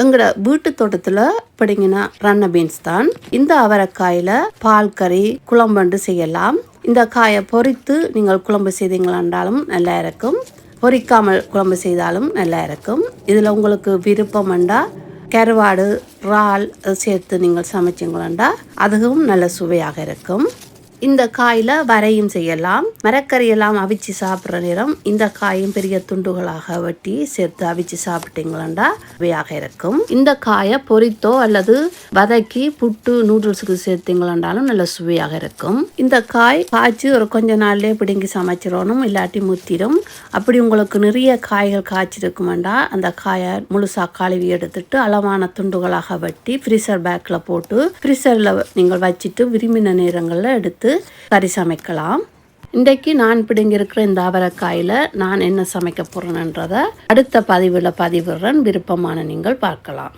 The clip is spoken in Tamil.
எங்களோட வீட்டு தோட்டத்தில் பிடிங்கின ரன்ன பீன்ஸ் தான். இந்த அவரைக்காயில் பால் கறி குழம்புண்டு செய்யலாம். இந்த காயை பொரித்து நீங்கள் குழம்பு செய்தீங்களாண்டாலும் நல்லா இருக்கும். பொரிக்காமல் குழம்பு செய்தாலும் நல்லா இருக்கும். இதில் உங்களுக்கு விருப்பம் வேண்டா கருவாடு இறால் சேர்த்து நீங்கள் சமைச்சிங்களா அதுவும் நல்ல சுவையாக இருக்கும். இந்த காயில் வரையும் செய்யலாம். மரக்கறியெல்லாம் அவிச்சு சாப்பிட்ற நேரம் இந்த காயும் பெரிய துண்டுகளாக வெட்டி சேர்த்து அவிச்சு சாப்பிட்டீங்களா சுவையாக இருக்கும். இந்த காயை பொரித்தோ அல்லது வதக்கி புட்டு நூடுல்ஸுக்கு சேர்த்தீங்களாண்டாலும் நல்ல சுவையாக இருக்கும். இந்த காய் காய்ச்சி ஒரு கொஞ்ச நாள்லேயே பிடுங்கி சமைச்சிடணும் இல்லாட்டி முத்திடும். அப்படி உங்களுக்கு நிறைய காய்கள் காய்ச்சிருக்குமெண்டா அந்த காயை முழுசாக கழுவி எடுத்துட்டு அளவான துண்டுகளாக வெட்டி ஃப்ரீசர் பேக்கில் போட்டு ஃப்ரீசரில் நீங்கள் வச்சுட்டு விரும்பின நேரங்களில் எடுத்து கறி சமைக்கலாம் இன்றைக்கு நான் பிடுங்கியிருக்கிற இந்த அவரைக்காயில் நான் என்ன சமைக்க போகிறேன்ன்றதை அடுத்த பதிவில் பதிவிடுறேன். விருப்பமான நீங்கள் பார்க்கலாம்.